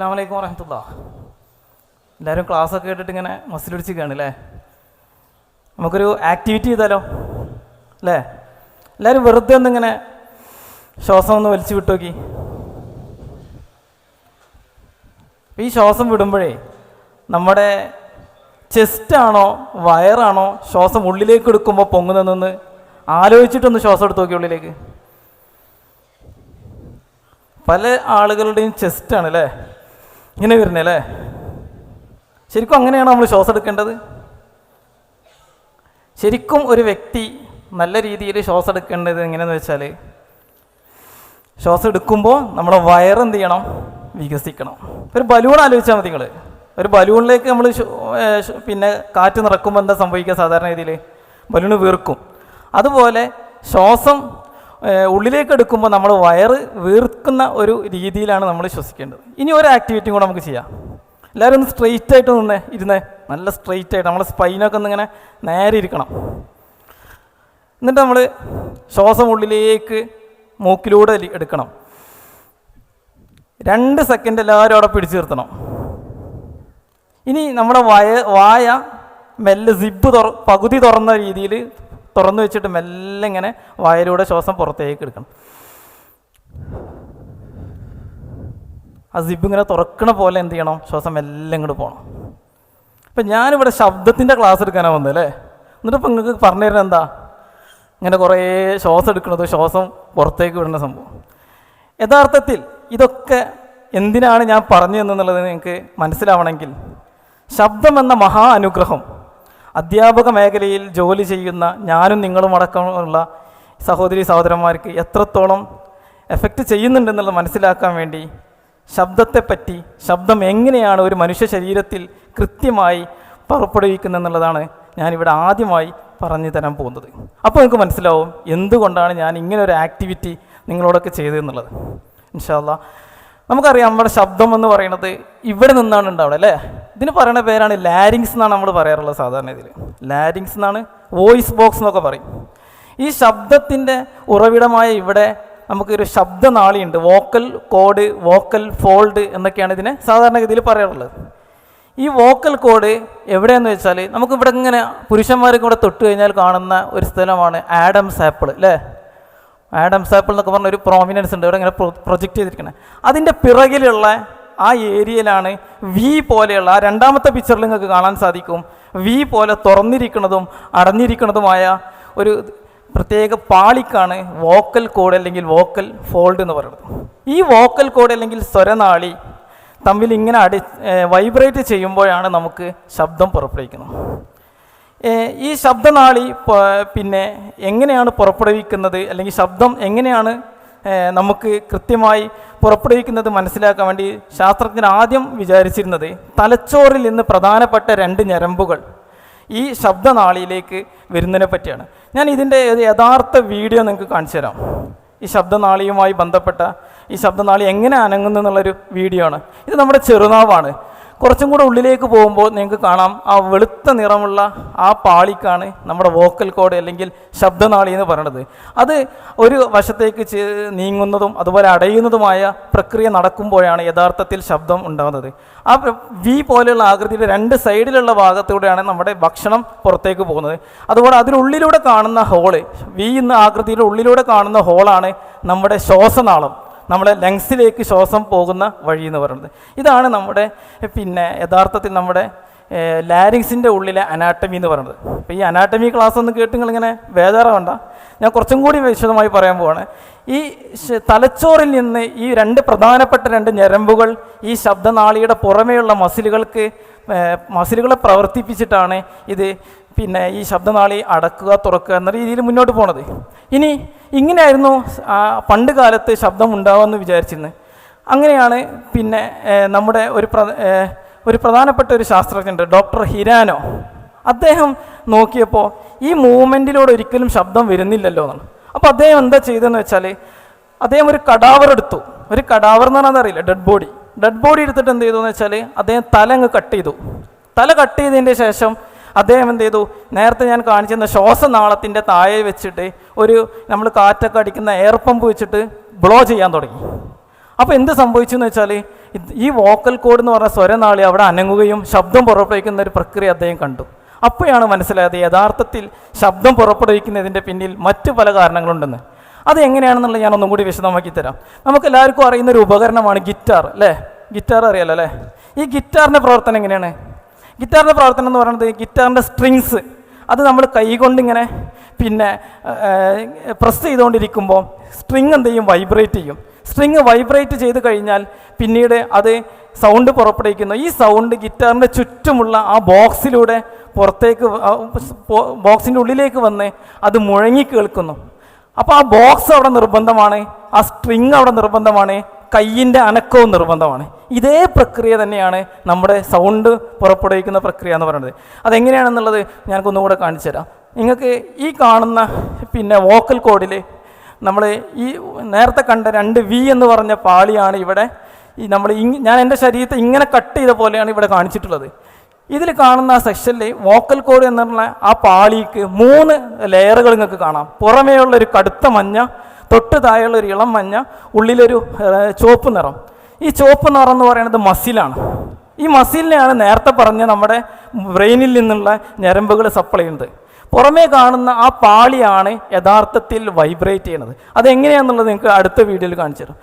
അസ്സാം വലൈക്കും വറഹമത്തുള്ള എല്ലാവരും ക്ലാസ്സൊക്കെ കേട്ടിട്ട് ഇങ്ങനെ മസിൽ പിടിച്ചിരിക്കുകയാണ് അല്ലേ നമുക്കൊരു ആക്ടിവിറ്റി ചെയ്താലോ? അല്ലേ എല്ലാവരും വെറുതെ ഒന്നിങ്ങനെ ശ്വാസം ഒന്ന് വലിച്ചു വിട്ടോക്കി ഈ ശ്വാസം വിടുമ്പോഴേ നമ്മുടെ ചെസ്റ്റാണോ വയറാണോ ശ്വാസം ഉള്ളിലേക്ക് എടുക്കുമ്പോൾ പൊങ്ങുന്നതെന്ന് ആലോചിച്ചിട്ടൊന്ന് ശ്വാസം എടുത്ത് നോക്കി ഉള്ളിലേക്ക്. പല ആളുകളുടെയും ചെസ്റ്റാണ് അല്ലേ ഇങ്ങനെ വരുന്നേ അല്ലേ? ശരിക്കും അങ്ങനെയാണ് നമ്മൾ ശ്വാസം എടുക്കേണ്ടത്? ശരിക്കും ഒരു വ്യക്തി നല്ല രീതിയിൽ ശ്വാസം എടുക്കേണ്ടത് എങ്ങനെയെന്ന് വെച്ചാൽ ശ്വാസം എടുക്കുമ്പോൾ നമ്മുടെ വയറെന്ത് ചെയ്യണം? വികസിക്കണം. ഒരു ബലൂൺ ആലോചിച്ചാൽ മതി നിങ്ങൾ ഒരു ബലൂണിലേക്ക് നമ്മൾ പിന്നെ കാറ്റ് നിറക്കുമ്പോൾ എന്താ സംഭവിക്കുക സാധാരണ രീതിയിൽ ബലൂൺ വീർക്കും. അതുപോലെ ശ്വാസം ഉള്ളിലേക്ക് എടുക്കുമ്പോൾ നമ്മൾ വയറ് വീർക്കുന്ന ഒരു രീതിയിലാണ് നമ്മൾ ശ്വസിക്കേണ്ടത്. ഇനി ഒരു ആക്ടിവിറ്റിയും കൂടെ നമുക്ക് ചെയ്യാം. എല്ലാവരും ഒന്ന് സ്ട്രെയിറ്റ് ആയിട്ട് നിന്നേ ഇരുന്നേ. നല്ല സ്ട്രെയിറ്റ് ആയിട്ട് നമ്മൾ സ്പൈനൊക്കെ ഒന്ന് ഇങ്ങനെ നേരെ ഇരിക്കണം. എന്നിട്ട് നമ്മൾ ശ്വാസം ഉള്ളിലേക്ക് മൂക്കിലൂടെ എടുക്കണം. രണ്ട് സെക്കൻഡ് എല്ലാവരും അവിടെ പിടിച്ചു നിർത്തണം. ഇനി നമ്മുടെ വയ വായ മെല്ലെ സിബ് തുറ പകുതി തുറന്ന രീതിയിൽ തുറന്നു വെച്ചിട്ട് മെല്ലെ ഇങ്ങനെ വായലൂടെ ശ്വാസം പുറത്തേക്ക് എടുക്കണം. ആ സിബ് ഇങ്ങനെ തുറക്കണ പോലെ എന്ത് ചെയ്യണം? ശ്വാസം മെല്ലെ ഇങ്ങോട്ട് പോകണം അപ്പം ഞാനിവിടെ ശബ്ദത്തിന്റെ ക്ലാസ് എടുക്കാനാണ് വന്നത് അല്ലേ? എന്നിട്ട് ഇപ്പം നിങ്ങൾക്ക് പറഞ്ഞു തരുന്നത് എന്താ? ഇങ്ങനെ കുറേ ശ്വാസം എടുക്കുന്നത് ശ്വാസം പുറത്തേക്ക് വിടുന്ന സംഭവം. യഥാർത്ഥത്തിൽ ഇതൊക്കെ എന്തിനാണ് ഞാൻ പറഞ്ഞു തന്നെന്നുള്ളത് നിങ്ങൾക്ക് മനസ്സിലാവണമെങ്കിൽ ശബ്ദം എന്ന മഹാ അനുഗ്രഹം അധ്യാപക മേഖലയിൽ ജോലി ചെയ്യുന്ന ഞാനും നിങ്ങളും അടക്കമുള്ള സഹോദരി സഹോദരന്മാർക്ക് എത്രത്തോളം എഫക്റ്റ് ചെയ്യുന്നുണ്ടെന്നുള്ളത് മനസ്സിലാക്കാൻ വേണ്ടി ശബ്ദത്തെപ്പറ്റി ശബ്ദം എങ്ങനെയാണ് ഒരു മനുഷ്യ ശരീരത്തിൽ കൃത്യമായി പുറപ്പെടുവിക്കുന്നതെന്നുള്ളതാണ് ഞാനിവിടെ ആദ്യമായി പറഞ്ഞു തരാൻ പോകുന്നത്. അപ്പോൾ നിങ്ങൾക്ക് മനസ്സിലാവും എന്തുകൊണ്ടാണ് ഞാൻ ഇങ്ങനെ ഒരു ആക്ടിവിറ്റി നിങ്ങളോടൊക്കെ ചെയ്തതെന്നുള്ളത്. ഇൻഷാല്ല നമുക്കറിയാം നമ്മുടെ ശബ്ദം എന്ന് പറയുന്നത് ഇവിടെ നിന്നാണ് ഉണ്ടാവുക അല്ലേ? ഇതിന് പറയുന്ന പേരാണ് ലാരിങ്സ് എന്നാണ് നമ്മൾ പറയാറുള്ളത് സാധാരണ ഇതിൽ. ലാരിങ്സ് എന്നാണ് വോയിസ് ബോക്സ് എന്നൊക്കെ പറയും. ഈ ശബ്ദത്തിന്റെ ഉറവിടമായ ഇവിടെ നമുക്കൊരു ശബ്ദനാളിയുണ്ട്. വോക്കൽ കോഡ് വോക്കൽ ഫോൾഡ് എന്നൊക്കെയാണ് ഇതിനെ സാധാരണഗതിയിൽ പറയാറുള്ളത്. ഈ വോക്കൽ കോഡ് എവിടെയെന്ന് വെച്ചാൽ നമുക്കിവിടെ ഇങ്ങനെ പുരുഷന്മാർക്ക് ഇവിടെ തൊട്ട് കഴിഞ്ഞാൽ കാണുന്ന ഒരു സ്ഥലമാണ് ആഡംസ് ആപ്പിൾ അല്ലേ? ആഡംസ് സാപ്പിൾ എന്നൊക്കെ പറഞ്ഞ ഒരു പ്രോമിനൻസ് ഉണ്ട്. ഇവിടെ ഇങ്ങനെ പ്രൊജക്റ്റ് ചെയ്തിരിക്കുന്നത് അതിന്റെ പിറകിലുള്ള ആ ഏരിയയിലാണ് വി പോലെയുള്ള ആ രണ്ടാമത്തെ പിക്ചറിൽ നിങ്ങൾക്ക് കാണാൻ സാധിക്കും. വി പോലെ തുറന്നിരിക്കുന്നതും അടഞ്ഞിരിക്കുന്നതുമായ ഒരു പ്രത്യേക പാളിക്കാണ് വോക്കൽ കോഡ് അല്ലെങ്കിൽ വോക്കൽ ഫോൾഡ് എന്ന് പറയുന്നത്. ഈ വോക്കൽ കോഡ് അല്ലെങ്കിൽ സ്വരനാളി തമ്മിൽ ഇങ്ങനെ അടി വൈബ്രേറ്റ് ചെയ്യുമ്പോഴാണ് നമുക്ക് ശബ്ദം പുറപ്പെടുവിക്കുന്നത്. ഈ ശബ്ദനാളി പിന്നെ എങ്ങനെയാണ് പുറപ്പെടുവിക്കുന്നത്? അല്ലെങ്കിൽ ശബ്ദം എങ്ങനെയാണ് നമുക്ക് കൃത്യമായി പുറപ്പെടുവിക്കുന്നത് മനസ്സിലാക്കാൻ വേണ്ടി ശാസ്ത്രജ്ഞർ ആദ്യം വിചാരിച്ചിരുന്നത് തലച്ചോറിൽ നിന്ന് പ്രധാനപ്പെട്ട രണ്ട് ഞരമ്പുകൾ ഈ ശബ്ദനാളിയിലേക്ക് വരുന്നതിനെ പറ്റിയാണ്. ഞാൻ ഇതിന്റെ യഥാർത്ഥ വീഡിയോ നിങ്ങൾക്ക് കാണിച്ചു തരാം. ഈ ശബ്ദനാളിയുമായി ബന്ധപ്പെട്ട ഈ ശബ്ദനാളി എങ്ങനെ അനങ്ങുന്നു എന്നുള്ളൊരു വീഡിയോ ആണ്. ഇത് നമ്മുടെ ചെറുനാവാണ്. കുറച്ചും കൂടെ ഉള്ളിലേക്ക് പോകുമ്പോൾ നിങ്ങൾക്ക് കാണാം ആ വെളുത്ത നിറമുള്ള ആ പാളിക്കാണ് നമ്മുടെ വോക്കൽ കോഡ് അല്ലെങ്കിൽ ശബ്ദനാളി എന്ന് പറയുന്നത് അത് ഒരു വശത്തേക്ക് നീങ്ങുന്നതും അതുപോലെ അടയുന്നതുമായ പ്രക്രിയ നടക്കുമ്പോഴാണ് യഥാർത്ഥത്തിൽ ശബ്ദം ഉണ്ടാകുന്നത്. ആ വി പോലെയുള്ള ആകൃതിയുടെ രണ്ട് സൈഡിലുള്ള ഭാഗത്തൂടെയാണ് നമ്മുടെ ഭക്ഷണം പുറത്തേക്ക് പോകുന്നത്. അതുപോലെ അതിനുള്ളിലൂടെ കാണുന്ന ഹോൾ വി എന്ന ആകൃതിയുടെ ഉള്ളിലൂടെ കാണുന്ന ഹോളാണ് നമ്മുടെ ശ്വാസനാളം. നമ്മുടെ ലങ്സിലേക്ക് ശ്വാസം പോകുന്ന വഴി എന്ന് പറയുന്നത്. ഇതാണ് നമ്മുടെ പിന്നെ യഥാർത്ഥത്തിൽ നമ്മുടെ ലാരിങ്സിന്റെ ഉള്ളിലെ അനാട്ടമി എന്ന് പറയുന്നത്. അപ്പോൾ ഈ അനാട്ടമി ക്ലാസ് ഒന്ന് കേട്ട് നിങ്ങളിങ്ങനെ വേദാറാവണ്ട ഞാൻ കുറച്ചും കൂടി വിശദമായി പറയാൻ പോവാണ്. ഈ തലച്ചോറിൽ നിന്ന് ഈ രണ്ട് പ്രധാനപ്പെട്ട രണ്ട് ഞരമ്പുകൾ ഈ ശബ്ദനാളിയുടെ പുറമേയുള്ള മസിലുകൾക്ക് മസിലുകളെ പ്രവർത്തിപ്പിച്ചിട്ടാണ് ഇത് പിന്നെ ഈ ശബ്ദനാളി അടക്കുക തുറക്കുക എന്ന രീതിയിൽ മുന്നോട്ട് പോണത്. ഇനി ഇങ്ങനെയായിരുന്നു പണ്ട് കാലത്ത് ശബ്ദം ഉണ്ടാവുമെന്ന് വിചാരിച്ചിരുന്നത് അങ്ങനെയാണ് പിന്നെ നമ്മുടെ ഒരു ഒരു പ്രധാനപ്പെട്ട ഒരു ശാസ്ത്രജ്ഞനുണ്ട് ഡോക്ടർ ഹിരാനോ. അദ്ദേഹം നോക്കിയപ്പോൾ ഈ മൂവ്മെന്റിലൂടെ ഒരിക്കലും ശബ്ദം വരുന്നില്ലല്ലോ എന്നാണ്. അപ്പോൾ അദ്ദേഹം എന്താ ചെയ്തതെന്ന് വെച്ചാൽ അദ്ദേഹം ഒരു കടാവർ എടുത്തു. ഒരു കടാവർ എന്ന് പറഞ്ഞാൽ അറിയില്ല ഡെഡ് ബോഡി. ഡെഡ് ബോഡി എടുത്തിട്ട് എന്ത് ചെയ്തു എന്ന് വെച്ചാൽ അദ്ദേഹം തല അങ്ങ് കട്ട് ചെയ്തു. തല കട്ട് ചെയ്തതിന്റെ ശേഷം അദ്ദേഹം എന്ത് ചെയ്തു? നേരത്തെ ഞാൻ കാണിച്ചിരുന്ന ശ്വാസനാളത്തിന്റെ താഴെ വെച്ചിട്ട് ഒരു നമ്മൾ കാറ്റൊക്കെ അടിക്കുന്ന എയർ പമ്പ് വെച്ചിട്ട് ബ്ലോ ചെയ്യാൻ തുടങ്ങി. അപ്പോൾ എന്ത് സംഭവിച്ചു എന്ന് വെച്ചാൽ ഈ വോക്കൽ കോഡ് എന്ന് പറഞ്ഞ സ്വരനാളി അവിടെ അനങ്ങുകയും ശബ്ദം പുറപ്പെടുവിക്കുന്ന ഒരു പ്രക്രിയ അദ്ദേഹം കണ്ടു. അപ്പോഴാണ് മനസ്സിലായത് യഥാർത്ഥത്തിൽ ശബ്ദം പുറപ്പെടുവിക്കുന്നതിന്റെ പിന്നിൽ മറ്റു പല കാരണങ്ങളുണ്ടെന്ന്. അത് എങ്ങനെയാണെന്നുള്ളത് ഞാൻ ഒന്നും കൂടി വിശദമാക്കി തരാം. നമുക്ക് എല്ലാവർക്കും അറിയുന്ന ഒരു ഉപകരണമാണ് ഗിറ്റാർ അല്ലേ? ഗിറ്റാർ അറിയാലോ അല്ലേ? ഈ ഗിറ്റാറിന്റെ പ്രവർത്തനം എങ്ങനെയാണ്? ഗിറ്റാറിന്റെ പ്രവർത്തനം എന്ന് പറയുന്നത് ഗിറ്റാറിന്റെ സ്ട്രിങ്സ്. അത് നമ്മൾ കൈകൊണ്ടിങ്ങനെ പിന്നെ പ്രസ് ചെയ്തുകൊണ്ടിരിക്കുമ്പോൾ സ്ട്രിങ് എന്ത് ചെയ്യും? വൈബ്രേറ്റ് ചെയ്യും. സ്ട്രിങ് വൈബ്രേറ്റ് ചെയ്ത് കഴിഞ്ഞാൽ പിന്നീട് അത് സൗണ്ട് പുറപ്പെടുവിക്കുന്നു. ഈ സൗണ്ട് ഗിറ്റാറിന്റെ ചുറ്റുമുള്ള ആ ബോക്സിലൂടെ പുറത്തേക്ക് ബോക്സിന്റെ ഉള്ളിലേക്ക് വന്ന് അത് മുഴങ്ങി കേൾക്കുന്നു. അപ്പോൾ ആ ബോക്സ് അവിടെ നിർബന്ധമാണ് ആ സ്ട്രിങ് അവിടെ നിർബന്ധമാണ് കയ്യിന്റെ അനക്കവും നിർബന്ധമാണ്. ഇതേ പ്രക്രിയ തന്നെയാണ് നമ്മുടെ സൗണ്ട് പുറപ്പെടുവിക്കുന്ന പ്രക്രിയ എന്ന് പറയുന്നത്. അതെങ്ങനെയാണെന്നുള്ളത് ഞാനൊന്നുകൂടെ കാണിച്ചു തരാം നിങ്ങൾക്ക് ഈ കാണുന്ന പിന്നെ വോക്കൽ കോഡിൽ നമ്മൾ ഈ നേരത്തെ കണ്ട രണ്ട് വി എന്ന് പറഞ്ഞ പാളിയാണ് ഇവിടെ ഈ നമ്മൾ ഞാൻ എന്റെ ശരീരത്തെ ഇങ്ങനെ കട്ട് ചെയ്ത പോലെയാണ് ഇവിടെ കാണിച്ചിട്ടുള്ളത്. ഇതിൽ കാണുന്ന ആ സെക്ഷനിൽ വോക്കൽ കോഡ് എന്ന് പറഞ്ഞ ആ പാളിക്ക് മൂന്ന് ലെയറുകൾ നിങ്ങൾക്ക് കാണാം. പുറമേയുള്ള ഒരു കടുത്ത മഞ്ഞ തൊട്ട് താഴെയുള്ള ഒരു ഇളം മഞ്ഞ ഉള്ളിലൊരു ചുവപ്പ് നിറം. ഈ ചുവപ്പ് നിറം എന്ന് പറയുന്നത് മസിലാണ്. ഈ മസിലിനെയാണ് നേരത്തെ പറഞ്ഞ നമ്മുടെ ബ്രെയിനിൽ നിന്നുള്ള ഞരമ്പുകൾ സപ്ലൈ ചെയ്യുന്നത്. പുറമേ കാണുന്ന ആ പാളിയാണ് യഥാർത്ഥത്തിൽ വൈബ്രേറ്റ് ചെയ്യുന്നത്. അതെങ്ങനെയാണെന്നുള്ളത് നിങ്ങൾക്ക് അടുത്ത വീഡിയോയിൽ കാണിച്ചു തരും.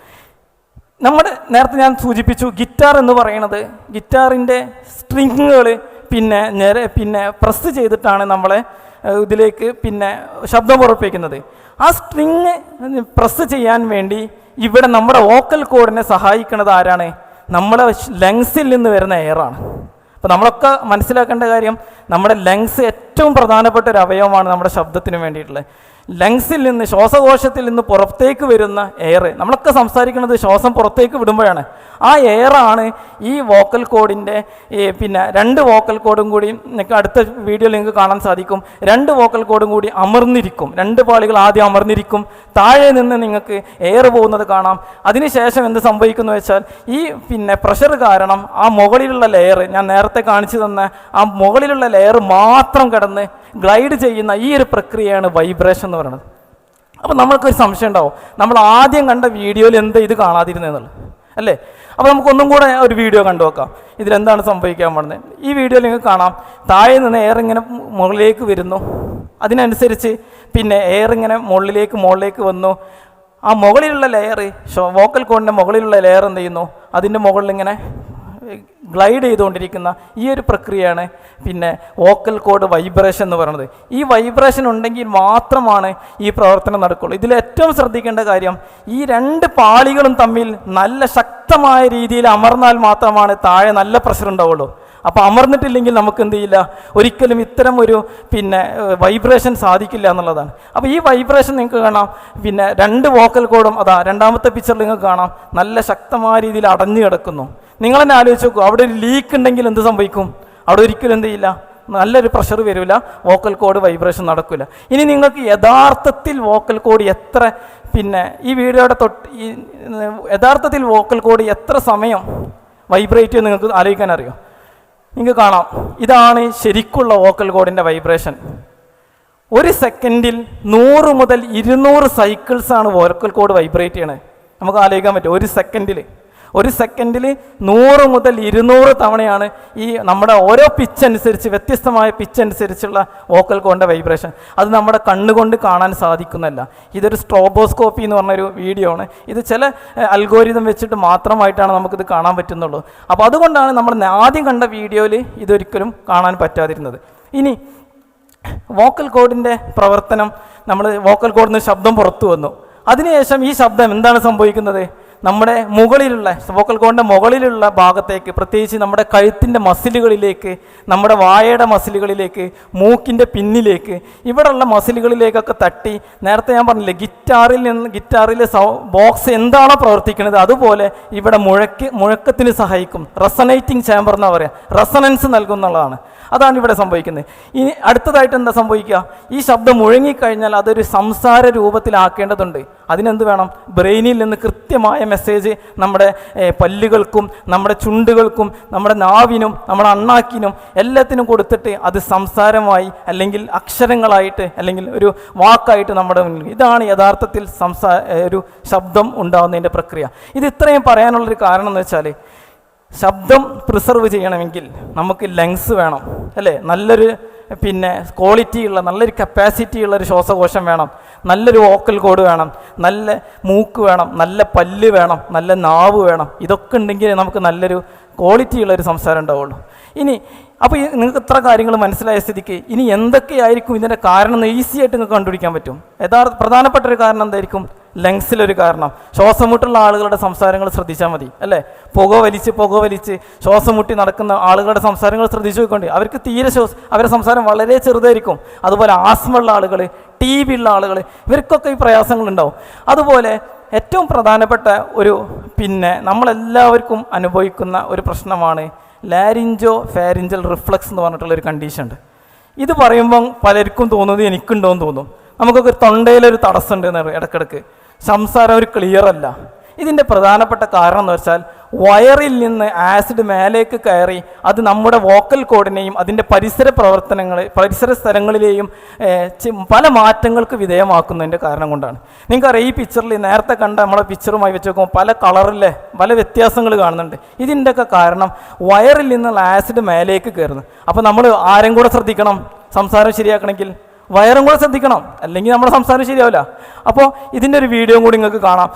നമ്മുടെ നേരത്തെ ഞാൻ സൂചിപ്പിച്ചു ഗിറ്റാർ എന്ന് പറയുന്നത് ഗിറ്റാറിന്റെ സ്ട്രിങ്ങുകൾ പിന്നെ നേരെ പിന്നെ പ്രസ് ചെയ്തിട്ടാണ് നമ്മളെ ഇതിലേക്ക് പിന്നെ ശബ്ദം പുറപ്പെടുവിക്കുന്നത് ആ സ്ട്രിങ് പ്രസ് ചെയ്യാൻ വേണ്ടി ഇവിടെ നമ്മുടെ വോക്കൽ കോഡിനെ സഹായിക്കുന്നത് ആരാണ്? നമ്മുടെ ലങ്സിൽ നിന്ന് വരുന്ന എയറാണ് അപ്പോൾ നമ്മളൊക്കെ മനസ്സിലാക്കേണ്ട കാര്യം നമ്മുടെ ലങ്സ് ഏറ്റവും പ്രധാനപ്പെട്ട ഒരു അവയവമാണ് നമ്മുടെ ശബ്ദത്തിന് വേണ്ടിയിട്ടുള്ളത്. ലങ്സിൽ നിന്ന് ശ്വാസകോശത്തിൽ നിന്ന് പുറത്തേക്ക് വരുന്ന എയർ നമ്മളൊക്കെ സംസാരിക്കുന്നത് ശ്വാസം പുറത്തേക്ക് വിടുമ്പോഴാണ്. ആ എയറാണ് ഈ വോക്കൽ കോഡിന്റെ പിന്നെ രണ്ട് വോക്കൽ കോഡും കൂടി നിങ്ങൾക്ക് അടുത്ത വീഡിയോയിൽ നിങ്ങൾക്ക് കാണാൻ സാധിക്കും. രണ്ട് വോക്കൽ കോഡും കൂടി അമർന്നിരിക്കും. രണ്ട് പാളികൾ ആദ്യം അമർന്നിരിക്കും. താഴെ നിന്ന് നിങ്ങൾക്ക് എയർ പോകുന്നത് കാണാം. അതിനുശേഷം എന്ത് സംഭവിക്കുന്നു വെച്ചാൽ ഈ പിന്നെ പ്രഷർ കാരണം ആ മുകളിലുള്ള ലെയർ ഞാൻ നേരത്തെ കാണിച്ചു തന്ന ആ മുകളിലുള്ള ലെയർ മാത്രം കിടന്ന് ഗ്ലൈഡ് ചെയ്യുന്ന ഈ ഒരു പ്രക്രിയയാണ് വൈബ്രേഷൻ എന്ന് പറയുന്നത്. അപ്പോൾ നമ്മൾക്കൊരു സംശയം ഉണ്ടാവും. നമ്മൾ ആദ്യം കണ്ട വീഡിയോയിൽ എന്താ ഇത് കാണാതിരുന്നതെന്നുള്ളത് അല്ലേ? അപ്പോൾ നമുക്കൊന്നും കൂടെ ഒരു വീഡിയോ കണ്ടു നോക്കാം. ഇതിലെന്താണ് സംഭവിക്കാൻ പോകുന്നത്? ഈ വീഡിയോയിൽ നിങ്ങൾക്ക് കാണാം. താഴെ നിന്ന് എയർ ഇങ്ങനെ മുകളിലേക്ക് വരുന്നു. അതിനനുസരിച്ച് പിന്നെ എയർ ഇങ്ങനെ മുകളിലേക്ക് മുകളിലേക്ക് വന്നു. ആ മുകളിലുള്ള ലെയർ വോക്കൽ കോണിന്റെ മുകളിലുള്ള ലെയർ എന്ത് ചെയ്യുന്നു? അതിന്റെ മുകളിൽ ഇങ്ങനെ ഗ്ലൈഡ് ചെയ്തുകൊണ്ടിരിക്കുന്ന ഈ ഒരു പ്രക്രിയയാണ് പിന്നെ വോക്കൽ കോഡ് വൈബ്രേഷൻ എന്ന് പറയുന്നത്. ഈ വൈബ്രേഷൻ ഉണ്ടെങ്കിൽ മാത്രമാണ് ഈ പ്രവർത്തനം നടക്കുള്ളൂ. ഇതിൽ ഏറ്റവും ശ്രദ്ധിക്കേണ്ട കാര്യം ഈ രണ്ട് പാളികളും തമ്മിൽ നല്ല ശക്തമായ രീതിയിൽ അമർന്നാൽ മാത്രമാണ് താഴെ നല്ല പ്രഷർ ഉണ്ടാവുള്ളൂ. അപ്പോൾ അമർന്നിട്ടില്ലെങ്കിൽ നമുക്ക് എന്ത് ചെയ്യില്ല? ഒരിക്കലും ഇത്തരം ഒരു പിന്നെ വൈബ്രേഷൻ സാധിക്കില്ല എന്നുള്ളതാണ്. അപ്പോൾ ഈ വൈബ്രേഷൻ നിങ്ങൾക്ക് കാണാം. പിന്നെ രണ്ട് വോക്കൽ കോഡും അതാ രണ്ടാമത്തെ പിക്ചറിൽ നിങ്ങൾക്ക് കാണാം. നല്ല ശക്തമായ രീതിയിൽ അടഞ്ഞു കിടക്കുന്നു. നിങ്ങൾ തന്നെ ആലോചിച്ച് നോക്കൂ. അവിടെ ഒരു ലീക്ക് ഉണ്ടെങ്കിൽ എന്ത് സംഭവിക്കും? അവിടെ ഒരിക്കലും എന്ത് ചെയ്യില്ല. നല്ലൊരു പ്രഷർ വരില്ല. വോക്കൽ കോഡ് വൈബ്രേഷൻ നടക്കില്ല ഇനി നിങ്ങൾക്ക് യഥാർത്ഥത്തിൽ വോക്കൽ കോഡ് എത്ര പിന്നെ ഈ വീഡിയോയുടെ തൊട്ട് ഈ യഥാർത്ഥത്തിൽ വോക്കൽ കോഡ് എത്ര സമയം വൈബ്രേറ്റ് ചെയ്യുന്ന നിങ്ങൾക്ക് ആലോചിക്കാൻ അറിയോ? നിങ്ങൾക്ക് കാണാം. ഇതാണ് ശരിക്കുള്ള വോക്കൽ കോഡിന്റെ വൈബ്രേഷൻ ഒരു സെക്കൻഡിൽ നൂറ് മുതൽ ഇരുന്നൂറ് സൈക്കിൾസാണ് വോക്കൽ കോഡ് വൈബ്രേറ്റ് ചെയ്യണത് നമുക്ക് ആലോചിക്കാൻ പറ്റും. ഒരു സെക്കൻഡിൽ ഒരു സെക്കൻഡിൽ നൂറ് മുതൽ ഇരുന്നൂറ് തവണയാണ് ഈ നമ്മുടെ ഓരോ പിച്ച് അനുസരിച്ച് വ്യത്യസ്തമായ പിച്ച് അനുസരിച്ചുള്ള വോക്കൽ കോണിന്റെ വൈബ്രേഷൻ അത് നമ്മുടെ കണ്ണുകൊണ്ട് കാണാൻ സാധിക്കുന്നല്ല ഇതൊരു സ്ട്രോബോസ്കോപ്പി എന്ന് പറഞ്ഞൊരു വീഡിയോ ആണ്. ഇത് ചില അൽഗോരിതം വെച്ചിട്ട് മാത്രമായിട്ടാണ് നമുക്കിത് കാണാൻ പറ്റുന്നുള്ളൂ. അപ്പോൾ അതുകൊണ്ടാണ് നമ്മൾ ആദ്യം കണ്ട വീഡിയോയിൽ ഇതൊരിക്കലും കാണാൻ പറ്റാതിരുന്നത്. ഇനി വോക്കൽ കോഡിന്റെ പ്രവർത്തനം നമ്മൾ വോക്കൽ കോഡിൽ നിന്ന് ശബ്ദം പുറത്തു വന്നു. അതിനുശേഷം ഈ ശബ്ദം എന്താണ് സംഭവിക്കുന്നത്? നമ്മുടെ മുകളിലുള്ള വോക്കൽ കോണിന്റെ മുകളിലുള്ള ഭാഗത്തേക്ക് പ്രത്യേകിച്ച് നമ്മുടെ കഴുത്തിന്റെ മസിലുകളിലേക്ക് നമ്മുടെ വായയുടെ മസിലുകളിലേക്ക് മൂക്കിന്റെ പിന്നിലേക്ക് ഇവിടെയുള്ള മസിലുകളിലേക്കൊക്കെ തട്ടി നേരത്തെ ഞാൻ പറഞ്ഞില്ലേ ഗിറ്റാറിൽ നിന്ന് ഗിറ്റാറിലെ സൗ ബോക്സ് എന്താണോ പ്രവർത്തിക്കുന്നത് അതുപോലെ ഇവിടെ മുഴക്ക് മുഴക്കത്തിന് സഹായിക്കും. റെസനേറ്റിംഗ് ചാമ്പർ എന്നാ പറയുക റെസനൻസ് നൽകുന്നുള്ളതാണ്. അതാണ് ഇവിടെ സംഭവിക്കുന്നത്. ഇനി അടുത്തതായിട്ട് എന്താ സംഭവിക്കുക? ഈ ശബ്ദം മുഴങ്ങിക്കഴിഞ്ഞാൽ അതൊരു സംസാര രൂപത്തിലാക്കേണ്ടതുണ്ട്. അതിനെന്ത് വേണം? ബ്രെയിനിൽ നിന്ന് കൃത്യമായ മെസ്സേജ് നമ്മുടെ പല്ലുകൾക്കും നമ്മുടെ ചുണ്ടുകൾക്കും നമ്മുടെ നാവിനും നമ്മുടെ അണ്ണാക്കിനും എല്ലാത്തിനും കൊടുത്തിട്ട് അത് സംസാരമായി അല്ലെങ്കിൽ അക്ഷരങ്ങളായിട്ട് അല്ലെങ്കിൽ ഒരു വാക്കായിട്ട് നമ്മുടെ മുന്നിൽ ഇതാണ് യഥാർത്ഥത്തിൽ സംസാ ഒരു ശബ്ദം ഉണ്ടാകുന്നതിന്റെ പ്രക്രിയ. ഇത് ഇത്രയും പറയാനുള്ളൊരു കാരണം എന്ന് വെച്ചാൽ ശബ്ദം പ്രിസർവ് ചെയ്യണമെങ്കിൽ നമുക്ക് ലങ്സ് വേണം അല്ലേ? നല്ലൊരു പിന്നെ ക്വാളിറ്റി ഉള്ള നല്ലൊരു കപ്പാസിറ്റി ഉള്ള ഒരു ശ്വാസകോശം വേണം. നല്ലൊരു വോക്കൽ കോഡ് വേണം. നല്ല മൂക്ക് വേണം. നല്ല പല്ല് വേണം. നല്ല നാവ് വേണം. ഇതൊക്കെ ഉണ്ടെങ്കിൽ നമുക്ക് നല്ലൊരു ക്വാളിറ്റി ഉള്ള ഒരു സംസാരം ഉണ്ടാവുള്ളൂ. ഇനി അപ്പോൾ നിങ്ങൾക്ക് ഇത്ര കാര്യങ്ങൾ മനസ്സിലായ സ്ഥിതിക്ക് ഇനി എന്തൊക്കെയായിരിക്കും ഇതിന്റെ കാരണം എന്ന് ഈസി ആയിട്ട് നിങ്ങൾക്ക് കണ്ടുപിടിക്കാൻ പറ്റും. യഥാർത്ഥ പ്രധാനപ്പെട്ട ഒരു കാരണം എന്തായിരിക്കും? ലങ്സിലൊരു കാരണം. ശ്വാസം മുട്ടുള്ള ആളുകളുടെ സംസാരങ്ങൾ ശ്രദ്ധിച്ചാൽ മതി അല്ലേ? പുക വലിച്ച് പുക വലിച്ച് ശ്വാസം മുട്ടി നടക്കുന്ന ആളുകളുടെ സംസാരങ്ങൾ ശ്രദ്ധിച്ചു നോക്കേണ്ടി അവർക്ക് തീരെ ശ്വാസ അവരുടെ സംസാരം വളരെ ചെറുതായിരിക്കും. അതുപോലെ ആസ്മുള്ള ആളുകൾ ടി ബി ഉള്ള ആളുകൾ ഇവർക്കൊക്കെ ഈ പ്രയാസങ്ങളുണ്ടാവും. അതുപോലെ ഏറ്റവും പ്രധാനപ്പെട്ട ഒരു പിന്നെ നമ്മളെല്ലാവർക്കും അനുഭവിക്കുന്ന ഒരു പ്രശ്നമാണ് ലാരിഞ്ചോ ഫാരിഞ്ചൽ റിഫ്ലക്സ് എന്ന് പറഞ്ഞിട്ടുള്ള ഒരു കണ്ടീഷൻ ഉണ്ട്. ഇത് പറയുമ്പം പലർക്കും തോന്നുന്നത് എനിക്കുണ്ടോ എന്ന് തോന്നും. നമുക്കൊക്കെ തൊണ്ടയിലൊരു തടസ്സമുണ്ട് എന്ന് ഇടക്കിടക്ക്. സംസാരം ഒരു ക്ലിയർ അല്ല. ഇതിന്റെ പ്രധാനപ്പെട്ട കാരണം എന്ന് വെച്ചാൽ വയറിൽ നിന്ന് ആസിഡ് മേലേക്ക് കയറി അത് നമ്മുടെ വോക്കൽ കോഡിനെയും അതിന്റെ പരിസര പ്രവർത്തനങ്ങൾ പരിസര സ്ഥലങ്ങളിലെയും പല മാറ്റങ്ങൾക്ക് വിധേയമാക്കുന്നതിന്റെ കാരണം കൊണ്ടാണ്. നിങ്ങൾക്കറിയാം ഈ പിക്ചറിൽ നേരത്തെ കണ്ട നമ്മളെ പിക്ചറുമായി വെച്ച് നോക്കുമ്പോൾ പല കളറിലെ പല വ്യത്യാസങ്ങൾ കാണുന്നുണ്ട്. ഇതിന്റെയൊക്കെ കാരണം വയറിൽ നിന്നുള്ള ആസിഡ് മേലേക്ക് കയറുന്നു. അപ്പോൾ നമ്മൾ ആരും കൂടെ ശ്രദ്ധിക്കണം? സംസാരം ശരിയാക്കണമെങ്കിൽ വയറും കൂടെ ശ്രദ്ധിക്കണം. അല്ലെങ്കിൽ നമ്മുടെ സംസാരം ശരിയാവില്ല. അപ്പോൾ ഇതിന്റെ ഒരു വീഡിയോ കൂടി നിങ്ങൾക്ക് കാണാം.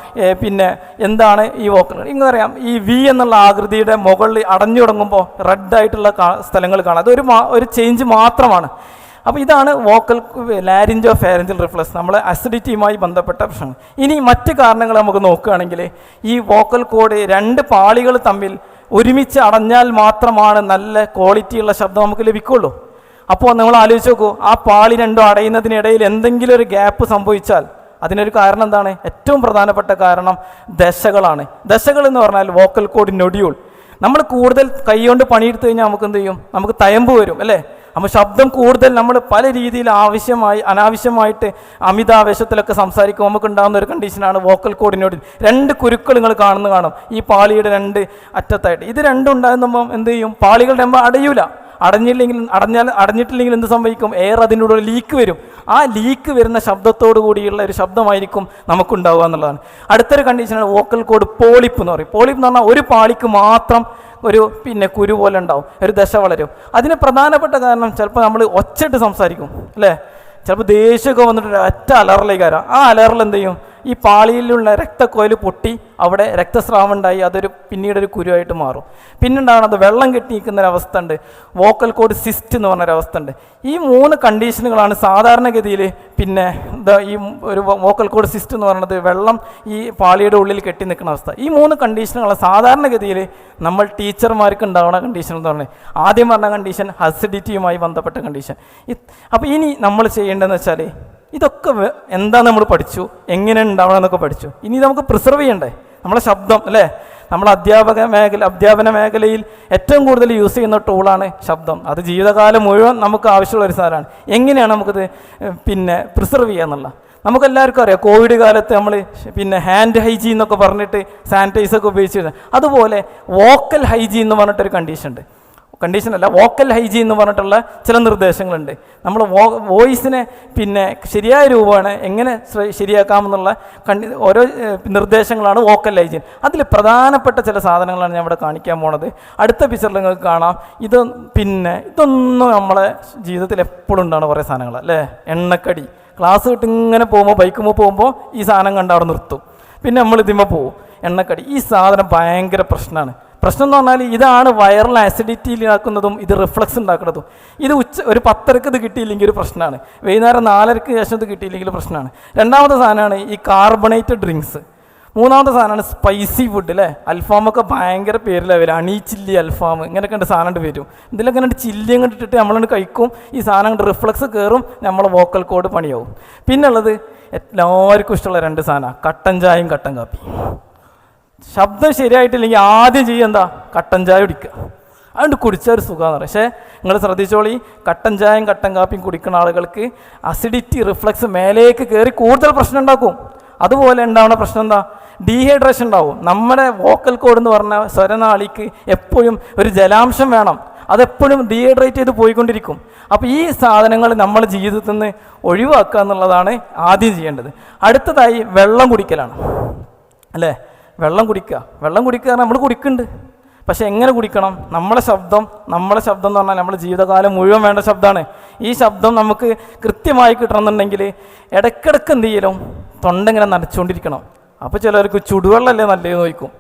പിന്നെ എന്താണ് ഈ വോക്കൽ നിങ്ങൾക്കറിയാം ഈ വി എന്നുള്ള ആകൃതിയുടെ മുകളിൽ അടഞ്ഞു തുടങ്ങുമ്പോൾ റെഡ് ആയിട്ടുള്ള കാ- സ്ഥലങ്ങൾ കാണാം. അതൊരു ഒരു ചേഞ്ച് മാത്രമാണ്. അപ്പോൾ ഇതാണ് വോക്കൽ ലാരിഞ്ചോ ഫാരഞ്ചൽ റിഫ്ലക്സ് നമ്മളെ അസിഡിറ്റിയുമായി ബന്ധപ്പെട്ട പ്രശ്നം ഇനി മറ്റ് കാരണങ്ങൾ നമുക്ക് നോക്കുകയാണെങ്കിൽ ഈ വോക്കൽ കോഡ് രണ്ട് പാളികൾ തമ്മിൽ ഒരുമിച്ച് അടഞ്ഞാൽ മാത്രമാണ് നല്ല ക്വാളിറ്റിയുള്ള ശബ്ദം നമുക്ക് ലഭിക്കുള്ളൂ അപ്പോൾ നമ്മൾ ആലോചിച്ച് നോക്കൂ ആ പാളി രണ്ടും അടയുന്നതിനിടയിൽ എന്തെങ്കിലും ഒരു ഗ്യാപ്പ് സംഭവിച്ചാൽ അതിനൊരു കാരണം എന്താണ്? ഏറ്റവും പ്രധാനപ്പെട്ട കാരണം ദശകളാണ്. ദശകൾ എന്ന് പറഞ്ഞാൽ വോക്കൽ കോഡ് നൊടിയൂൾ നമ്മൾ കൂടുതൽ കൈകൊണ്ട് പണിയെടുത്തു കഴിഞ്ഞാൽ നമുക്ക് എന്ത് ചെയ്യും? നമുക്ക് തയമ്പ് വരും അല്ലേ? അപ്പോൾ ശബ്ദം കൂടുതൽ നമ്മൾ പല രീതിയിൽ ആവശ്യമായി അനാവശ്യമായിട്ട് അമിതാവേശത്തിലൊക്കെ സംസാരിക്കുമ്പോൾ നമുക്ക് ഉണ്ടാകുന്ന ഒരു കണ്ടീഷനാണ് വോക്കൽ കോഡിനോട് രണ്ട് കുരുക്കൾ നിങ്ങൾ കാണുന്ന കാണും. ഈ പാളിയുടെ രണ്ട് അറ്റത്തായിട്ട്. ഇത് രണ്ടും ഉണ്ടാകുമ്പോൾ എന്ത് ചെയ്യും? പാളികളുടെ രണ്ടും അടയൂല. അടഞ്ഞില്ലെങ്കിൽ അടഞ്ഞാൽ അടഞ്ഞിട്ടില്ലെങ്കിൽ എന്ത് സംഭവിക്കും? എയർ അതിനോട് ലീക്ക് വരും. ആ ലീക്ക് വരുന്ന ശബ്ദത്തോടു കൂടിയുള്ള ഒരു ശബ്ദമായിരിക്കും നമുക്കുണ്ടാവുക എന്നുള്ളതാണ്. അടുത്തൊരു കണ്ടീഷനാണ് വോക്കൽ കോഡ് പോളിപ്പ് എന്ന് പറയും. പോളിപ്പ് എന്ന് പറഞ്ഞാൽ ഒരു പാളിക്ക് മാത്രം ഒരു പിന്നെ കുരു പോലെ ഉണ്ടാവും. ഒരു ദശ വളരും. അതിന് പ്രധാനപ്പെട്ട കാരണം ചിലപ്പോൾ നമ്മൾ ഒച്ചയിട്ട് സംസാരിക്കും അല്ലേ? ചിലപ്പോൾ ദേഷ്യമൊക്കെ വന്നിട്ട് ഒറ്റ അലറിലേക്ക് വരാം. ആ അലറിൽ എന്ത് ചെയ്യും? ഈ പാളിയിലുള്ള രക്തക്കോയിൽ പൊട്ടി അവിടെ രക്തസ്രാവം ഉണ്ടായി. അതൊരു പിന്നീട് ഒരു കുരുവായിട്ട് മാറും. പിന്നെ ഉണ്ടാകുന്നത് വെള്ളം കെട്ടി നിൽക്കുന്നൊരവസ്ഥ ഉണ്ട് വോക്കൽ കോഡ് സിസ്റ്റ് എന്ന് പറഞ്ഞൊരവസ്ഥ ഉണ്ട് ഈ മൂന്ന് കണ്ടീഷനുകളാണ് സാധാരണഗതിയിൽ പിന്നെ ഈ ഒരു വോക്കൽ കോഡ് സിസ്റ്റ് എന്ന് പറയുന്നത് വെള്ളം ഈ പാളിയുടെ ഉള്ളിൽ കെട്ടി നിൽക്കുന്ന അവസ്ഥ. ഈ മൂന്ന് കണ്ടീഷനുകളാണ് സാധാരണഗതിയിൽ നമ്മൾ ടീച്ചർമാർക്ക് ഉണ്ടാവുന്ന കണ്ടീഷൻ എന്ന് പറഞ്ഞത്. ആദ്യം പറഞ്ഞ കണ്ടീഷൻ ഹസിഡിറ്റിയുമായി ബന്ധപ്പെട്ട കണ്ടീഷൻ. അപ്പോൾ ഇനി നമ്മൾ ചെയ്യേണ്ടതെന്ന് വെച്ചാൽ ഇതൊക്കെ എന്താ നമ്മൾ പഠിച്ചു? എങ്ങനെ ഉണ്ടാവണം എന്നൊക്കെ പഠിച്ചു. ഇനി നമുക്ക് പ്രിസർവ് ചെയ്യണ്ടേ? നമ്മളെ ശബ്ദം അല്ലേ? നമ്മൾ അധ്യാപക മേഖല അധ്യാപന മേഖലയിൽ ഏറ്റവും കൂടുതൽ യൂസ് ചെയ്യുന്ന ടൂളാണ് ശബ്ദം. അത് ജീവിതകാലം മുഴുവൻ നമുക്ക് ആവശ്യമുള്ള ഒരു സാധനമാണ്. എങ്ങനെയാണ് നമുക്കിത് പിന്നെ പ്രിസർവ് ചെയ്യുക എന്നുള്ള? നമുക്കെല്ലാവർക്കും അറിയാം കോവിഡ് കാലത്ത് നമ്മൾ പിന്നെ ഹാൻഡ് ഹൈജീൻ എന്നൊക്കെ പറഞ്ഞിട്ട് സാനിറ്റൈസർ ഒക്കെ ഉപയോഗിച്ചിരുന്നത്. അതുപോലെ വോക്കൽ ഹൈജീൻ എന്ന് പറഞ്ഞിട്ടൊരു കണ്ടീഷൻ ഉണ്ട്. കണ്ടീഷൻ അല്ല വോക്കൽ ഹൈജീൻ എന്ന് പറഞ്ഞിട്ടുള്ള ചില നിർദ്ദേശങ്ങളുണ്ട്. നമ്മൾ വോയിസിനെ പിന്നെ ശരിയായ രൂപമാണ് എങ്ങനെ ശ്ര- ശരിയാക്കാമെന്നുള്ള കണ്ടി ഓരോ നിർദ്ദേശങ്ങളാണ് വോക്കൽ ഹൈജീൻ അതിൽ പ്രധാനപ്പെട്ട ചില സാധനങ്ങളാണ് ഞാൻ ഇവിടെ കാണിക്കാൻ പോണത്. അടുത്ത പിക്ചറിൽ നിങ്ങൾക്ക് കാണാം. ഇത് പിന്നെ ഇതൊന്നും നമ്മളെ ജീവിതത്തിൽ എപ്പോഴും ഉണ്ടാണ് കുറേ സാധനങ്ങൾ അല്ലേ? എണ്ണക്കടി. ക്ലാസ് വിട്ട് ഇങ്ങനെ പോകുമ്പോൾ ബൈക്കുമ്പോൾ പോകുമ്പോൾ ഈ സാധനം കണ്ട് അവിടെ നിർത്തും. പിന്നെ നമ്മൾ ഇതിമ്മ പോവും. എണ്ണക്കടി. ഈ സാധനം ഭയങ്കര പ്രശ്നമാണ് പ്രശ്നം എന്ന് പറഞ്ഞാൽ ഇതാണ് വൈറൽ ആസിഡിറ്റിയിലാക്കുന്നതും ഇത് റിഫ്ലക്സ് ഉണ്ടാക്കുന്നതും. ഇത് ഉച്ച ഒരു പത്തരക്ക് ഇത് കിട്ടിയില്ലെങ്കിൽ ഒരു പ്രശ്നമാണ്. വൈകുന്നേരം നാലരക്ക് ശേഷം ഇത് കിട്ടിയില്ലെങ്കിൽ പ്രശ്നമാണ്. രണ്ടാമത്തെ സാധനമാണ് ഈ കാർബണേറ്റഡ് ഡ്രിങ്ക്സ് മൂന്നാമത്തെ സാധനമാണ് സ്പൈസി ഫുഡ് അല്ലേ അൽഫാമൊക്കെ ഭയങ്കര പേരിലാണ് വരും അണി ചില്ലി അൽഫാം ഇങ്ങനെയൊക്കെ ഉണ്ട് സാധനം ഉണ്ട് വരും. ഇതിലൊക്കെ കണ്ടിട്ട് ചില്ലി അങ്ങോട്ട് ഇട്ടിട്ട് നമ്മളോട് കഴിക്കും. ഈ സാധനം കണ്ട് റിഫ്ലക്സ് കയറും നമ്മളെ വോക്കൽ കോഡ് പണിയാവും. പിന്നുള്ളത് എല്ലാവർക്കും ഇഷ്ടമുള്ള രണ്ട് സാധനമാണ്. കട്ടൻ ചായയും കട്ടൻ കാപ്പി ശബ്ദം ശരിയായിട്ടില്ലെങ്കിൽ ആദ്യം ചെയ്യുക എന്താ? കട്ടൻ ചായ കുടിക്കുക. അതുകൊണ്ട് കുടിച്ചാൽ ഒരു സുഖമാണ് പക്ഷേ നിങ്ങൾ ശ്രദ്ധിച്ചോളി. കട്ടൻ ചായയും കട്ടൻ കാപ്പിയും കുടിക്കുന്ന ആളുകൾക്ക് അസിഡിറ്റി റിഫ്ലക്സ് മേലേക്ക് കയറി കൂടുതൽ പ്രശ്നം ഉണ്ടാക്കും. അതുപോലെ ഉണ്ടാവുന്ന പ്രശ്നം എന്താ? ഡീഹൈഡ്രേഷൻ ഉണ്ടാവും. നമ്മുടെ വോക്കൽ കോഡ് എന്ന് പറഞ്ഞ സ്വരനാളിക്ക് എപ്പോഴും ഒരു ജലാംശം വേണം. അതെപ്പോഴും ഡീഹൈഡ്രേറ്റ് ചെയ്ത് പോയിക്കൊണ്ടിരിക്കും. അപ്പോൾ ഈ സാധനങ്ങൾ നമ്മൾ ജീവിതത്തിൽ നിന്ന് ഒഴിവാക്കുക എന്നുള്ളതാണ് ആദ്യം ചെയ്യേണ്ടത്. അടുത്തതായി വെള്ളം കുടിക്കലാണ്. അല്ലേ? വെള്ളം കുടിക്കുക. വെള്ളം കുടിക്കുക നമ്മൾ കുടിക്കുന്നുണ്ട് പക്ഷെ എങ്ങനെ കുടിക്കണം? നമ്മളെ ശബ്ദം നമ്മളെ ശബ്ദം എന്ന് പറഞ്ഞാൽ നമ്മുടെ ജീവിതകാലം മുഴുവൻ വേണ്ട ശബ്ദമാണ് ഈ ശബ്ദം നമുക്ക് കൃത്യമായി കിട്ടണമെന്നുണ്ടെങ്കിൽ ഇടയ്ക്കിടയ്ക്ക് എന്ത് ചെയ്യലും? തൊണ്ട ഇങ്ങനെ നനച്ചുകൊണ്ടിരിക്കണം അപ്പോൾ ചിലർക്ക് ചുടുവെള്ളമല്ലേ നല്ലത് നോക്കും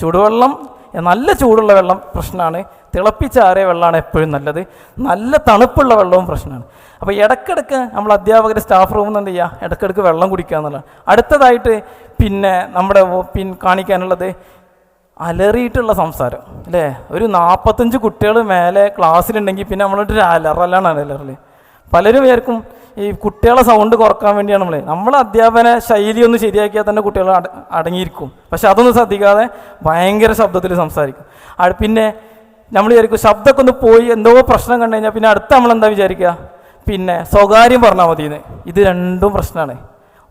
ചുടുവെള്ളം നല്ല ചൂടുള്ള വെള്ളം പ്രശ്നമാണ്. തിളപ്പിച്ചാറിയ വെള്ളമാണ് എപ്പോഴും നല്ലത്. നല്ല തണുപ്പുള്ള വെള്ളവും പ്രശ്നമാണ്. അപ്പോൾ ഇടയ്ക്കിടയ്ക്ക് നമ്മൾ അധ്യാപകർ സ്റ്റാഫ് റൂമിൽ നിന്ന് എന്ത് ചെയ്യുക ഇടയ്ക്കിടയ്ക്ക് വെള്ളം കുടിക്കുക എന്നുള്ളത് അടുത്തതായിട്ട് പിന്നെ നമ്മുടെ പിൻ കാണിക്കാനുള്ളത് അലറിയിട്ടുള്ള സംസാരം അല്ലേ? ഒരു നാൽപ്പത്തഞ്ച് കുട്ടികൾ മേലെ ക്ലാസ്സിലുണ്ടെങ്കിൽ പിന്നെ നമ്മളൊരു അലറലാണ് അലറൽ പലരും പേർക്കും ഈ കുട്ടികളെ സൗണ്ട് കുറയ്ക്കാൻ വേണ്ടിയാണ് നമ്മൾ നമ്മൾ അധ്യാപന ശൈലി ഒന്ന് ശരിയാക്കിയാൽ തന്നെ കുട്ടികൾ അട- അടങ്ങിയിരിക്കും. പക്ഷെ അതൊന്നും ശ്രദ്ധിക്കാതെ ഭയങ്കര ശബ്ദത്തിൽ സംസാരിക്കും. പിന്നെ നമ്മൾ വിചാരിക്കും ശബ്ദമൊക്കെ ഒന്ന് പോയി എന്തോ പ്രശ്നം കണ്ടു കഴിഞ്ഞാൽ പിന്നെ അടുത്ത നമ്മൾ എന്താ വിചാരിക്കുക? പിന്നെ സ്വകാര്യം പറഞ്ഞാൽ മതി ഇത് രണ്ടും പ്രശ്നമാണ്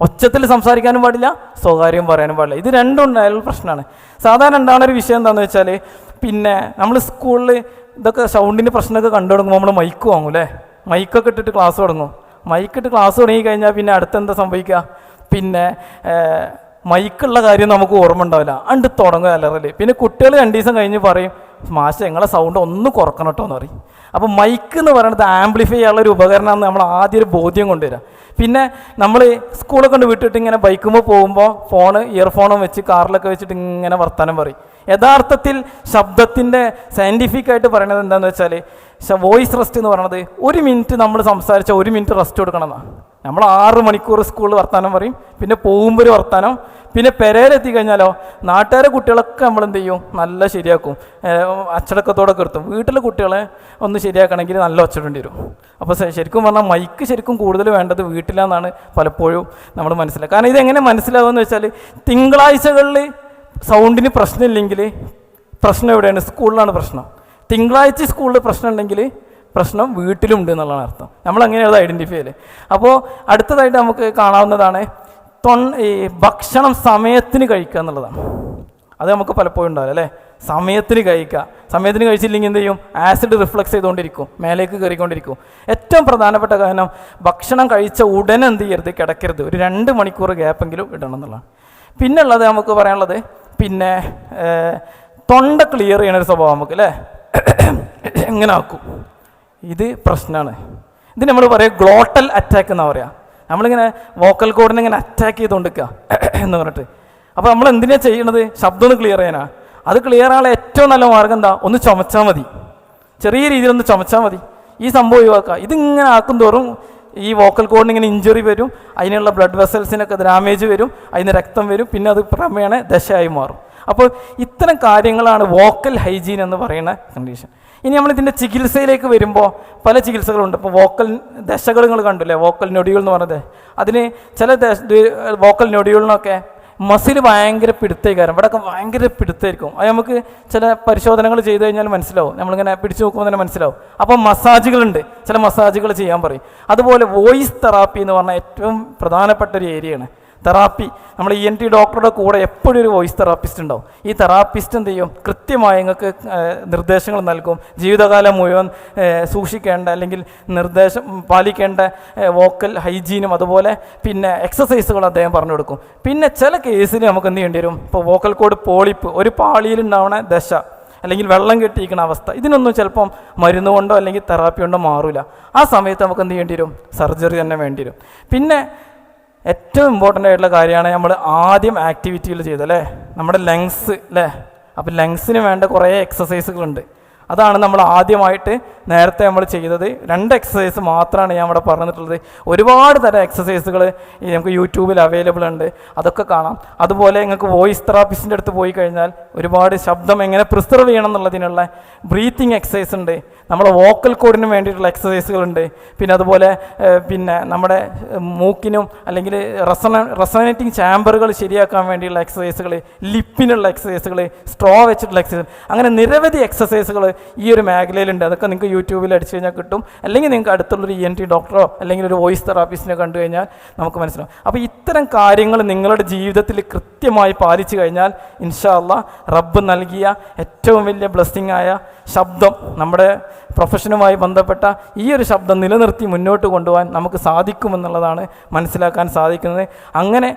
ഒച്ചത്തിൽ സംസാരിക്കാനും പാടില്ല സ്വകാര്യം പറയാനും പാടില്ല. ഇത് രണ്ടും ഉണ്ടായാലും പ്രശ്നമാണ് സാധാരണ ഉണ്ടാകുന്ന ഒരു വിഷയം എന്താണെന്ന് വെച്ചാൽ പിന്നെ നമ്മൾ സ്കൂളിൽ ഇതൊക്കെ സൗണ്ടിന്റെ പ്രശ്നമൊക്കെ കണ്ടു തുടങ്ങുമ്പോൾ നമ്മൾ മൈക്ക് വാങ്ങും അല്ലേ മൈക്കൊക്കെ ഇട്ടിട്ട് ക്ലാസ് തുടങ്ങും. മൈക്കിട്ട് ക്ലാസ് തുടങ്ങി കഴിഞ്ഞാൽ പിന്നെ അടുത്തെന്താ സംഭവിക്കുക പിന്നെ മൈക്കുള്ള കാര്യം നമുക്ക് ഓർമ്മ ഉണ്ടാവില്ല. അണ്ട് തുടങ്ങുക അലറൽ. പിന്നെ കുട്ടികൾ രണ്ട് ദിവസം കഴിഞ്ഞ് പറയും മാഷ നിങ്ങളെ സൗണ്ട് ഒന്ന് കുറക്കണം കേട്ടോ എന്ന് പറയും. അപ്പോൾ മൈക്ക് എന്ന് പറയുന്നത് ആംപ്ലിഫൈ ചെയ്യാനുള്ള ഒരു ഉപകരണമാണ് നമ്മൾ ആദ്യം ഒരു ബോധ്യം കൊണ്ടുവരിക. പിന്നെ നമ്മൾ സ്കൂളൊക്കെ കൊണ്ട് വിട്ടിട്ട് ഇങ്ങനെ ബൈക്കുമ്പോൾ പോകുമ്പോൾ ഫോണ് ഇയർഫോണും വെച്ച് കാറിലൊക്കെ വെച്ചിട്ട് ഇങ്ങനെ വർത്തമാനം പറയും. യഥാർത്ഥത്തിൽ ശബ്ദത്തിന്റെ സയന്റിഫിക് ആയിട്ട് പറയുന്നത് എന്താണെന്ന് വെച്ചാൽ വോയിസ് റെസ്റ്റ് എന്ന് പറയുന്നത് ഒരു മിനിറ്റ് നമ്മൾ സംസാരിച്ച ഒരു മിനിറ്റ് റെസ്റ്റ് കൊടുക്കണം എന്നാണ് നമ്മൾ ആറ് മണിക്കൂർ സ്കൂളിൽ വർത്താനം പറയും പിന്നെ പോകുമ്പോൾ ഒരു വർത്താനം പിന്നെ പെരയിലെത്തി കഴിഞ്ഞാലോ നാട്ടുകാരെ കുട്ടികളൊക്കെ നമ്മൾ എന്ത് ചെയ്യും? നല്ല ശരിയാക്കും. അച്ചടക്കത്തോടെ എടുത്തും വീട്ടിലെ കുട്ടികളെ ഒന്ന് ശരിയാക്കണമെങ്കിൽ നല്ല ഒച്ചടേണ്ടി വരും. അപ്പോൾ ശരിക്കും പറഞ്ഞാൽ മൈക്ക് ശരിക്കും കൂടുതൽ വേണ്ടത് വീട്ടിലാണെന്നാണ് പലപ്പോഴും നമ്മൾ മനസ്സിലാക്കുക. കാരണം ഇതെങ്ങനെ മനസ്സിലാവുമെന്ന് വെച്ചാൽ തിങ്കളാഴ്ചകളിൽ സൗണ്ടിന് പ്രശ്നമില്ലെങ്കിൽ പ്രശ്നം എവിടെയാണ്? സ്കൂളിലാണ് പ്രശ്നം. തിങ്കളാഴ്ച സ്കൂളിൽ പ്രശ്നം ഉണ്ടെങ്കിൽ പ്രശ്നം വീട്ടിലുണ്ട് എന്നുള്ളതാണ് അർത്ഥം. നമ്മൾ അങ്ങനെയാണ് ഐഡന്റിഫൈ ചെയ്യൽ. അപ്പോൾ അടുത്തതായിട്ട് നമുക്ക് കാണാവുന്നതാണ് തൊൺ ഈ ഭക്ഷണം സമയത്തിന് കഴിക്കുക എന്നുള്ളതാണ്. അത് നമുക്ക് പലപ്പോഴും ഉണ്ടാവില്ല അല്ലേ? സമയത്തിന് കഴിക്കുക. സമയത്തിന് കഴിച്ചില്ലെങ്കിൽ എന്ത് ചെയ്യും? ആസിഡ് റിഫ്ലക്സ് ചെയ്തുകൊണ്ടിരിക്കും. മേലേക്ക് കയറിക്കൊണ്ടിരിക്കും. ഏറ്റവും പ്രധാനപ്പെട്ട കാരണം ഭക്ഷണം കഴിച്ച ഉടനെ എന്ത് ചെയ്യരുത്? കിടക്കരുത്. ഒരു രണ്ട് മണിക്കൂർ ഗ്യാപ്പെങ്കിലും ഇടണം എന്നുള്ളതാണ്. പിന്നെ ഉള്ളത് നമുക്ക് പറയാനുള്ളത് പിന്നെ തൊണ്ട ക്ലിയർ ചെയ്യണ ഒരു സ്വഭാവം നമുക്ക് അല്ലേ? എങ്ങനെ ആക്കും? ഇത് പ്രശ്നമാണ് ഇത് നമ്മൾ പറയുക ഗ്ലോട്ടൽ അറ്റാക്ക് എന്നാണ് പറയുക നമ്മളിങ്ങനെ വോക്കൽ കോഡിനെ ഇങ്ങനെ അറ്റാക്ക് ചെയ്തുകൊണ്ടിരിക്കുക എന്ന് പറഞ്ഞിട്ട്. അപ്പോൾ നമ്മൾ എന്തിനാണ് ചെയ്യണത്? ശബ്ദം ഒന്ന് ക്ലിയർ ചെയ്യാനാ. അത് ക്ലിയർ ആകാനുള്ള ഏറ്റവും നല്ല മാർഗം എന്താ? ഒന്ന് ചുമച്ചാൽ മതി. ചെറിയ രീതിയിൽ ഒന്ന് ചുമച്ചാൽ മതി. ഈ സംഭവം ഒഴിവാക്കുക ഇതിങ്ങനെ ആക്കും തോറും ഈ വോക്കൽ കോഡിന് ഇങ്ങനെ ഇഞ്ചുറി വരും. അതിനുള്ള ബ്ലഡ് വെസൽസിനൊക്കെ ഡാമേജ് വരും. അതിന് രക്തം വരും. പിന്നെ അത് ക്രമേണ ദശയായി മാറും. അപ്പോൾ ഇത്തരം കാര്യങ്ങളാണ് വോക്കൽ ഹൈജീൻ എന്ന് പറയുന്ന കണ്ടീഷൻ ഇനി നമ്മൾ ഇതിന്റെ ചികിത്സയിലേക്ക് വരുമ്പോൾ പല ചികിത്സകളുണ്ട്. ഇപ്പോൾ വോക്കൽ ദശകൾ നിങ്ങൾ കണ്ടില്ലേ? വോക്കൽ നൊടികൾ എന്ന് പറഞ്ഞത്. അതിന് ചില ദശ വോക്കൽ നൊടികളിനൊക്കെ മസിൽ ഭയങ്കര പിടുത്തേക്കാരം. ഇവിടെയൊക്കെ ഭയങ്കര പിടുത്തായിരിക്കും അത് നമുക്ക് ചില പരിശോധനകൾ ചെയ്തു കഴിഞ്ഞാൽ മനസ്സിലാവും. നമ്മളിങ്ങനെ പിടിച്ചു നോക്കുമ്പോൾ തന്നെ മനസ്സിലാവും. അപ്പോൾ മസാജുകളുണ്ട്. ചില മസാജുകൾ ചെയ്യാൻ പറയും. അതുപോലെ വോയിസ് തെറാപ്പി എന്ന് പറഞ്ഞാൽ ഏറ്റവും പ്രധാനപ്പെട്ട ഒരു ഏരിയയാണ് തെറാപ്പി. നമ്മൾ ഇ എൻ ടി ഡോക്ടറുടെ കൂടെ എപ്പോഴും ഒരു വോയിസ് തെറാപ്പിസ്റ്റ് ഉണ്ടാവും. ഈ തെറാപ്പിസ്റ്റ് എന്ത് ചെയ്യും? കൃത്യമായി നിങ്ങൾക്ക് നിർദ്ദേശങ്ങൾ നൽകും. ജീവിതകാലം മുഴുവൻ സൂക്ഷിക്കേണ്ട അല്ലെങ്കിൽ നിർദ്ദേശം പാലിക്കേണ്ട വോക്കൽ ഹൈജീനും അതുപോലെ പിന്നെ എക്സസൈസുകൾ അദ്ദേഹം പറഞ്ഞു കൊടുക്കും. പിന്നെ ചില കേസിൽ നമുക്ക് എന്ത് ചെയ്യേണ്ടി വരും? ഇപ്പോൾ വോക്കൽ കോഡ് പോളിപ്പ്. ഒരു പാളിയിലുണ്ടാവുന്ന ദശ അല്ലെങ്കിൽ വെള്ളം കെട്ടിയിരിക്കുന്ന അവസ്ഥ. ഇതിനൊന്നും ചിലപ്പം മരുന്ന് കൊണ്ടോ അല്ലെങ്കിൽ തെറാപ്പി കൊണ്ടോ മാറില്ല ആ സമയത്ത് നമുക്ക് എന്ത് ചെയ്യേണ്ടി വരും? സർജറി തന്നെ വേണ്ടി വരും. പിന്നെ ഏറ്റവും ഇമ്പോർട്ടന്റ് ആയിട്ടുള്ള കാര്യമാണ് നമ്മൾ ആദ്യം ആക്ടിവിറ്റികൾ ചെയ്തല്ലേ നമ്മുടെ ലങ്സ് അല്ലേ? അപ്പോൾ ലങ്സിന് വേണ്ട കുറേ എക്സസൈസുകളുണ്ട് അതാണ് നമ്മൾ ആദ്യമായിട്ട് നേരത്തെ നമ്മൾ ചെയ്തത്. രണ്ട് എക്സസൈസ് മാത്രമാണ് ഞാൻ ഇവിടെ പറഞ്ഞിട്ടുള്ളത്. ഒരുപാട് തരം എക്സസൈസുകൾ നമുക്ക് യൂട്യൂബിൽ അവൈലബിൾ ഉണ്ട്. അതൊക്കെ കാണാം. അതുപോലെ നിങ്ങൾക്ക് വോയിസ് തെറാപ്പിസ്റ്റിന്റെ അടുത്ത് പോയി കഴിഞ്ഞാൽ ഒരുപാട് ശബ്ദം എങ്ങനെ പ്രിസർവ് ചെയ്യണം എന്നുള്ളതിനുള്ള ബ്രീത്തിങ് എക്സസൈസ് ഉണ്ട്. നമ്മുടെ വോക്കൽ കോഡിന് വേണ്ടിയിട്ടുള്ള എക്സസൈസുകളുണ്ട് പിന്നെ അതുപോലെ പിന്നെ നമ്മുടെ മൂക്കിനും അല്ലെങ്കിൽ റെസണ റെസണേറ്റിംഗ് ചാമ്പറുകൾ ശരിയാക്കാൻ വേണ്ടിയുള്ള എക്സസൈസുകൾ ലിപ്പിനുള്ള എക്സസൈസുകൾ സ്ട്രോ വെച്ചിട്ടുള്ള എക്സസൈസ് അങ്ങനെ നിരവധി എക്സസൈസുകൾ ഈ ഒരു മേഖലയിലുണ്ട്. അതൊക്കെ നിങ്ങൾക്ക് യൂട്യൂബിൽ അടിച്ചു കഴിഞ്ഞാൽ കിട്ടും. അല്ലെങ്കിൽ നിങ്ങൾക്ക് അടുത്തുള്ളൊരു ഇ എൻ ടി ഡോക്ടറോ അല്ലെങ്കിൽ ഒരു വോയിസ് തെറാപ്പിസ്റ്റിനെ കണ്ടു കഴിഞ്ഞാൽ നമുക്ക് മനസ്സിലാവും. അപ്പോൾ ഇത്തരം കാര്യങ്ങൾ നിങ്ങളുടെ ജീവിതത്തിൽ കൃത്യമായി പാലിച്ചു കഴിഞ്ഞാൽ ഇൻഷാല്ല റബ്ബ് നൽകിയ ഏറ്റവും വലിയ ബ്ലെസ്സിങ് ആയ ശബ്ദം നമ്മുടെ പ്രൊഫഷനുമായി ബന്ധപ്പെട്ട ഈ ഒരു ശബ്ദം നിലനിർത്തി മുന്നോട്ട് കൊണ്ടുപോകാൻ നമുക്ക് സാധിക്കുമെന്നുള്ളതാണ് മനസ്സിലാക്കാൻ സാധിക്കുന്നത്. അങ്ങനെ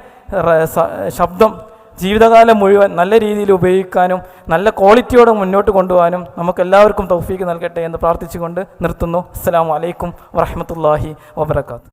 ശബ്ദം ജീവിതകാലം മുഴുവൻ നല്ല രീതിയിൽ ഉപയോഗിക്കാനും നല്ല ക്വാളിറ്റിയോടെ മുന്നോട്ട് കൊണ്ടുപോകാനും നമുക്കെല്ലാവർക്കും തൗഫീക്ക് നൽകട്ടെ എന്ന് പ്രാർത്ഥിച്ചുകൊണ്ട് നിർത്തുന്നു. അസ്സാം വലൈക്കും വറഹമത്തല്ലാഹി വബർക്കാത്തു